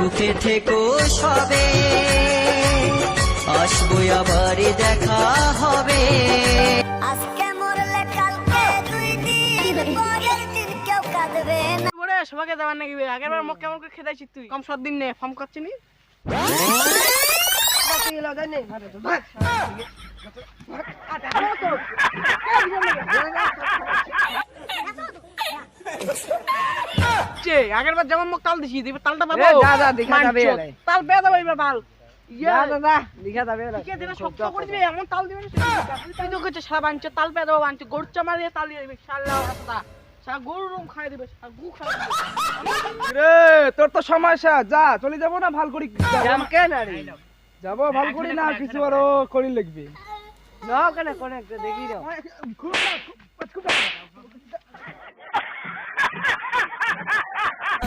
সুখে থেকো সবে। আসব আবার দেখা হবে। আজকে মরলে কালকে দুই দিন পরের দিন কেউ কাঁদবে না। করে সবাইকে দেওয়ার নাকি? আগের বার মোক কেমন করে খেদাইছিস তুই? কম সব দিন নে ফর্ম করছি নি? চে, আগের বার যেমন তাল দিছি এবার তালটা পাবো। এ, যা, যা, দেখা যাবে তাল পেয়ে যাব এবার বাল ইয়া, দাদা দেখা যাবে কে দিনে শক্ত করে দিবে এমন তাল তোর তো সমস্যা যা চলে যাব না ভালো করি জাম কে না রে যাব ভালো করি না কিছু আরও করি লাগবে ন কেন কোন একটা দেখি